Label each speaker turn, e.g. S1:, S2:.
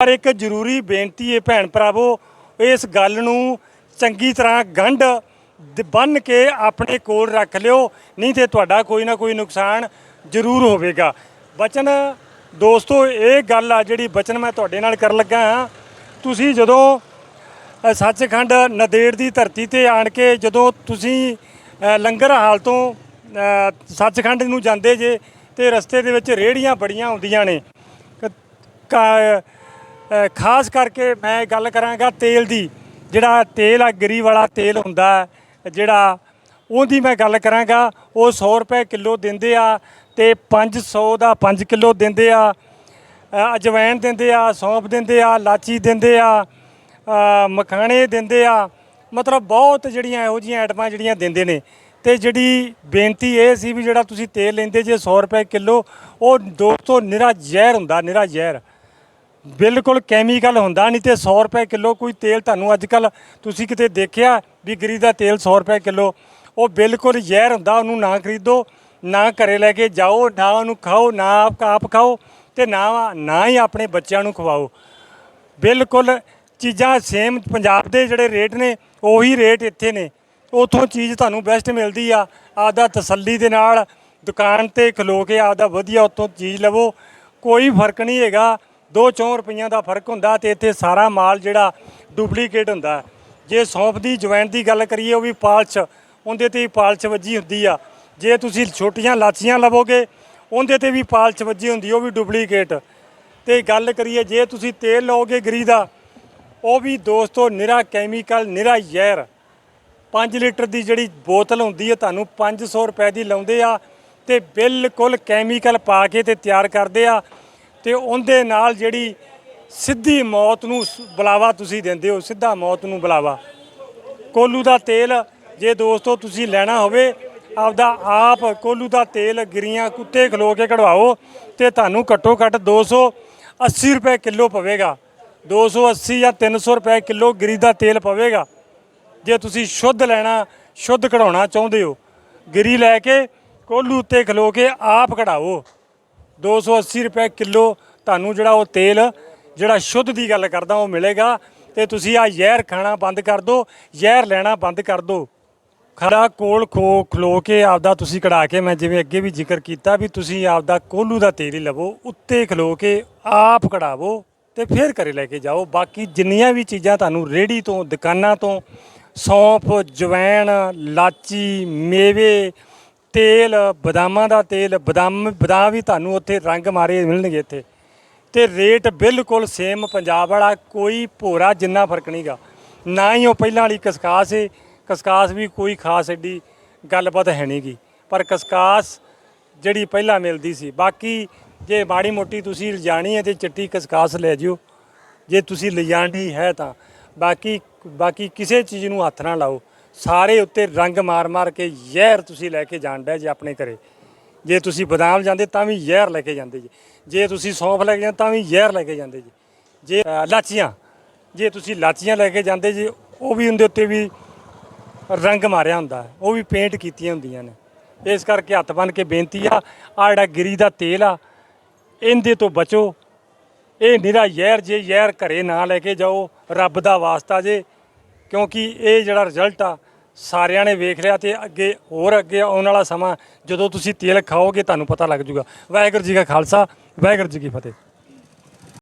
S1: ਪਰ ਇੱਕ ਜ਼ਰੂਰੀ ਬੇਨਤੀ ਹੈ ਭੈਣ ਭਰਾਵੋ, ਇਸ ਗੱਲ ਨੂੰ ਚੰਗੀ ਤਰ੍ਹਾਂ ਗੰਢ ਬੰਨ ਕੇ ਆਪਣੇ ਕੋਲ ਰੱਖ ਲਿਓ, ਨਹੀਂ ਤੇ ਤੁਹਾਡਾ ਕੋਈ ਨਾ ਕੋਈ ਨੁਕਸਾਨ ਜ਼ਰੂਰ ਹੋਵੇਗਾ। ਬਚਨ, ਦੋਸਤੋ, ਇਹ ਗੱਲ ਆ ਜਿਹੜੀ ਬਚਨ ਮੈਂ ਤੁਹਾਡੇ ਨਾਲ ਕਰਨ ਲੱਗਾ ਹਾਂ। ਤੁਸੀਂ ਜਦੋਂ ਸੱਚਖੰਡ ਨਦੇੜ ਦੀ ਧਰਤੀ ਤੇ ਆਣ ਕੇ ਜਦੋਂ ਤੁਸੀਂ ਲੰਗਰ ਹਾਲ ਤੋਂ ਸੱਚਖੰਡ ਨੂੰ ਜਾਂਦੇ ਜੇ, ਤੇ ਰਸਤੇ ਦੇ ਵਿੱਚ ਰੇੜੀਆਂ ਬੜੀਆਂ ਹੁੰਦੀਆਂ ਨੇ। ਕ- ਖਾਸ ਕਰਕੇ ਮੈਂ ਗੱਲ ਕਰਾਂਗਾ ਤੇਲ ਦੀ। ਜਿਹੜਾ ਤੇਲ ਆ ਗਰੀ ਵਾਲਾ ਤੇਲ ਹੁੰਦਾ ਜਿਹੜਾ ਉਹਦੀ ਮੈਂ ਗੱਲ ਕਰਾਂਗਾ। ਉਹ 100 ਰੁਪਏ ਕਿਲੋ ਦਿੰਦੇ ਆ ਤੇ 500 ਦਾ 5 ਕਿਲੋ ਦਿੰਦੇ ਆ। ਅ, ਅਜਵਾਇਣ ਦਿੰਦੇ ਆ ਸੌਂਫ ਦਿੰਦੇ ਆ ਲਾਚੀ ਦਿੰਦੇ ਆ ਮਖਾਣੇ ਦਿੰਦੇ ਆ। ਮਤਲਬ ਬਹੁਤ ਜਿਹੜੀਆਂ ਇਹੋ ਜਿਹੀਆਂ ਆਈਟਮਾਂ ਜਿਹੜੀਆਂ ਦਿੰਦੇ ਨੇ। ਤੇ ਜਿਹੜੀ ਬੇਨਤੀ ਇਹ ਸੀ ਵੀ ਜਿਹੜਾ ਤੁਸੀਂ ਤੇਲ ਲੈਂਦੇ ਜੇ 100 ਰੁਪਏ ਕਿਲੋ ਉਹ ਦੋਸਤੋ ਨਿਰਾ ਜ਼ਹਿਰ ਹੁੰਦਾ ਨਿਰਾ ਜ਼ਹਿਰ। ਬਿਲਕੁਲ ਕੈਮੀਕਲ ਹੁੰਦਾ, ਨਹੀਂ ਤੇ 100 ਰੁਪਏ ਕਿਲੋ ਕੋਈ ਤੇਲ ਤੁਹਾਨੂੰ ਅੱਜ ਕੱਲ ਤੁਸੀਂ ਕਿਤੇ ਦੇਖਿਆ ਵੀ ਗਰੀ ਦਾ ਤੇਲ 100 ਰੁਪਏ ਕਿਲੋ, ਉਹ ਬਿਲਕੁਲ ਜ਼ਹਿਰ ਹੁੰਦਾ, ਉਹਨੂੰ ਨਾ ਖਰੀਦੋ, ਨਾ ਘਰੇ ਲੈ ਕੇ ਜਾਓ, ਨਾ ਉਹਨੂੰ ਖਾਓ, ਨਾ ਆਪ ਆਪ ਖਾਓ ਤੇ ਨਾ ਨਾ ਹੀ ਆਪਣੇ ਬੱਚਿਆਂ ਨੂੰ ਖਵਾਓ। ਬਿਲਕੁਲ ਚੀਜ਼ਾਂ ਸੇਮ ਪੰਜਾਬ ਦੇ ਜਿਹੜੇ ਰੇਟ ਨੇ, ਉਹੀ ਰੇਟ ਇੱਥੇ ਨੇ। ਉਥੋਂ ਚੀਜ਼ ਤੁਹਾਨੂੰ ਬੈਸਟ ਮਿਲਦੀ ਆ, ਆਪਦਾ ਤਸੱਲੀ ਦੇ ਨਾਲ ਦੁਕਾਨ ਤੇ ਖਲੋ ਕੇ ਆਪਦਾ ਵਧੀਆ ਉਤੋਂ ਚੀਜ਼ ਲਵੋ, ਕੋਈ ਫ਼ਰਕ ਨਹੀਂ ਹੈਗਾ। 2-4 ਰੁਪਈਆਂ ਦਾ ਫ਼ਰਕ ਹੁੰਦਾ ਤੇ ਇੱਥੇ ਸਾਰਾ ਮਾਲ ਜਿਹੜਾ ਡੁਪਲੀਕੇਟ ਹੁੰਦਾ। ਜੇ ਸੌਂਫ ਦੀ ਜਵੈਣ ਦੀ ਗੱਲ ਕਰੀਏ, ਉਹ ਵੀ ਪਾਲਸ਼, ਉਹਦੇ ਤੇ ਵੀ ਪਾਲਸ਼ ਵੱਜੀ ਹੁੰਦੀ ਆ। ਜੇ ਤੁਸੀਂ ਛੋਟੀਆਂ ਲਾਚੀਆਂ ਲਵੋਗੇ, ਉਹਦੇ ਤੇ ਵੀ ਪਾਲਸ਼ ਵੱਜੀ ਹੁੰਦੀ, ਉਹ ਵੀ ਡੁਪਲੀਕੇਟ। ਤੇ ਗੱਲ ਕਰੀਏ, ਜੇ ਤੁਸੀਂ ਤੇਲ ਲਓਗੇ ਗਰੀ ਦਾ, ਉਹ ਵੀ ਦੋਸਤੋ ਨਿਰਾ ਕੈਮੀਕਲ, ਨਿਰਾ ਜ਼ਹਿਰ। 5 ਲੀਟਰ ਦੀ ਜਿਹੜੀ ਬੋਤਲ ਹੁੰਦੀ ਹੈ ਤੁਹਾਨੂੰ 500 ਰੁਪਏ ਦੀ ਲਾਉਂਦੇ ਆ ਤੇ ਬਿਲਕੁਲ ਕੈਮੀਕਲ ਪਾ ਕੇ ਤੇ ਤਿਆਰ ਕਰਦੇ ਆ। ਤੇ ਉਹਦੇ ਨਾਲ ਜਿਹੜੀ ਸਿੱਧੀ ਮੌਤ ਨੂੰ ਸ- ਬੁਲਾਵਾ ਤੁਸੀਂ ਦਿੰਦੇ ਹੋ, ਸਿੱਧਾ ਮੌਤ ਨੂੰ ਬੁਲਾਵਾ। ਕੋਲੂ ਦਾ ਤੇਲ ਜੇ ਦੋਸਤੋ ਤੁਸੀਂ ਲੈਣਾ ਹੋਵੇ, ਆਪਦਾ ਆਪ ਕੋਲੂ ਦਾ ਤੇਲ ਗਿਰੀਆਂ ਕੁੱਤੇ ਖਲੋ ਕੇ ਕਢਵਾਓ ਤੇ ਤੁਹਾਨੂੰ ਘੱਟੋ ਘੱਟ 280 ਰੁਪਏ ਕਿਲੋ ਪਵੇਗਾ। 280 ਜਾਂ 300 ਰੁਪਏ ਕਿਲੋ ਗਿਰੀ ਦਾ ਤੇਲ ਪਵੇਗਾ। ਜੇ ਤੁਸੀਂ ਸ਼ੁੱਧ ਲੈਣਾ, ਸ਼ੁੱਧ ਕਢਾਉਣਾ ਚਾਹੁੰਦੇ ਹੋ, ਗਿਰੀ ਲੈ ਕੇ ਕੋਲੂ ਉੱਤੇ ਖਲੋ ਕੇ ਆਪ ਕਢਾਓ। 280 ਰੁਪਏ ਕਿਲੋ ਤੁਹਾਨੂੰ ਜਿਹੜਾ ਉਹ ਤੇਲ, ਜਿਹੜਾ ਸ਼ੁੱਧ ਦੀ ਗੱਲ ਕਰਦਾ, ਉਹ ਮਿਲੇਗਾ। ਤੇ ਤੁਸੀਂ ਆ ਜ਼ਹਿਰ ਖਾਣਾ ਬੰਦ ਕਰ ਦਿਓ, ਜ਼ਹਿਰ ਲੈਣਾ ਬੰਦ ਕਰ ਦਿਓ। ਖਰਾ ਕੋਲ ਖੋ ਖਲੋ ਕੇ ਆਪਦਾ ਤੁਸੀਂ ਕਢਾ ਕੇ, ਮੈਂ ਜਿਵੇਂ ਅੱਗੇ ਵੀ ਜ਼ਿਕਰ ਕੀਤਾ ਵੀ ਤੁਸੀਂ ਆਪਦਾ ਕੋਲੂ ਦਾ ਤੇਲ ਹੀ ਲਵੋ, ਉੱਤੇ ਖਲੋ ਕੇ ਆਪ ਕਢਾਵੋ ਤੇ ਫਿਰ ਘਰੇ ਲੈ ਕੇ ਜਾਓ। ਬਾਕੀ ਜਿੰਨੀਆਂ ਵੀ ਚੀਜ਼ਾਂ ਤੁਹਾਨੂੰ ਰੇੜੀ ਤੋਂ, ਦੁਕਾਨਾਂ ਤੋਂ, ਸੌਂਫ, ਜਵੈਣ, ਲਾਚੀ, ਮੇਵੇ ਤੇਲ, ਬਦਾਮਾਂ ਦਾ ਤੇਲ, ਬਦਾਮ ਬਦਾਮ ਵੀ ਤੁਹਾਨੂੰ ਉੱਥੇ ਰੰਗ ਮਾਰੇ ਮਿਲਣਗੇ ਇੱਥੇ। ਤੇ ਰੇਟ ਬਿਲਕੁਲ ਸੇਮ ਪੰਜਾਬ ਵਾਲਾ, ਕੋਈ ਭੋਰਾ ਜਿੰਨਾ ਫ਼ਰਕ ਨਹੀਂਗਾ ਨਾ ਹੀ ਉਹ ਪਹਿਲਾਂ ਵਾਲੀ ਕਸਕਾਸ ਏ, ਕਸਕਾਸ ਵੀ ਕੋਈ ਖਾਸ ਐਡੀ ਗੱਲਬਾਤ ਹੈ ਨਹੀਂਗੀ ਪਰ ਕਸਕਾਸ ਜਿਹੜੀ ਪਹਿਲਾਂ ਮਿਲਦੀ ਸੀ, ਬਾਕੀ ਜੇ ਮਾੜੀ ਮੋਟੀ ਤੁਸੀਂ ਲਿਜਾਣੀ ਹੈ ਤੇ ਚਿੱਟੀ ਕਸਕਾਸ ਲੈ ਜਿਓ। ਜੇ ਤੁਸੀਂ ਲਿਜਾਣੀ ਹੈ ਤਾਂ। ਬਾਕੀ ਬਾਕੀ ਕਿਸੇ ਚੀਜ਼ ਨੂੰ ਹੱਥ ਨਾ ਲਾਓ। ਸਾਰੇ ਉੱਤੇ ਰੰਗ ਮਾਰ-ਮਾਰ ਕੇ ਜ਼ਹਿਰ ਤੁਸੀਂ ਲੈ ਕੇ ਜਾਂਦਾ ਜੇ ਆਪਣੇ ਘਰੇ। ਜੇ ਤੁਸੀਂ ਬਦਾਮ ਜਾਂਦੇ ਤਾਂ ਵੀ ਜ਼ਹਿਰ ਲੈ ਕੇ ਜਾਂਦੇ ਜੀ। ਜੇ ਤੁਸੀਂ ਸੌਂਫ ਲੈ ਕੇ ਜਾਂਦੇ ਤਾਂ ਵੀ ਜ਼ਹਿਰ ਲੈ ਕੇ ਜਾਂਦੇ ਜੀ। ਜੇ ਅ, ਲਾਚੀਆਂ ਜੇ ਤੁਸੀਂ ਲਾਚੀਆਂ ਲੈ ਕੇ ਜਾਂਦੇ ਜੀ ਉਹ ਵੀ ਉਹਦੇ ਉੱਤੇ ਵੀ ਰੰਗ ਮਾਰਿਆ ਹੁੰਦਾ। ਹੈ, ਉਹ ਵੀ ਪੇਂਟ ਕੀਤੀਆਂ ਹੁੰਦੀਆਂ ਨੇ। ਇਸ ਕਰਕੇ ਹੱਥ ਬੰਨ ਕੇ ਬੇਨਤੀ ਆ ਆ ਜਿਹੜਾ ਗਿਰੀ ਦਾ ਤੇਲ ਆ ਇਹਦੇ ਤੋਂ ਬਚੋ। ਇਹ ਨਿਰਾ ਜ਼ਹਿਰ ਜੇ ਜ਼ਹਿਰ ਘਰੇ ਨਾ ਲੈ ਕੇ ਜਾਓ ਰੱਬ ਦਾ ਵਾਸਤਾ ਜੇ। ਕਿਉਂਕਿ ਇਹ ਜਿਹੜਾ ਰਿਜ਼ਲਟ ਆ, ਸਾਰਿਆਂ ਨੇ ਵੇਖ ਲਿਆ ਤੇ ਅੱਗੇ ਹੋਰ ਅੱਗੇ ਆਉਣ ਵਾਲਾ ਸਮਾਂ ਜਦੋਂ ਤੁਸੀਂ ਤੇਲ ਖਾਓਗੇ ਤੁਹਾਨੂੰ ਪਤਾ ਲੱਗ ਜੂਗਾ ਵਾਹਿਗੁਰੂ ਜੀ ਕਾ ਖਾਲਸਾ, ਵਾਹਿਗੁਰੂ ਜੀ ਕੀ ਫਤਿਹ।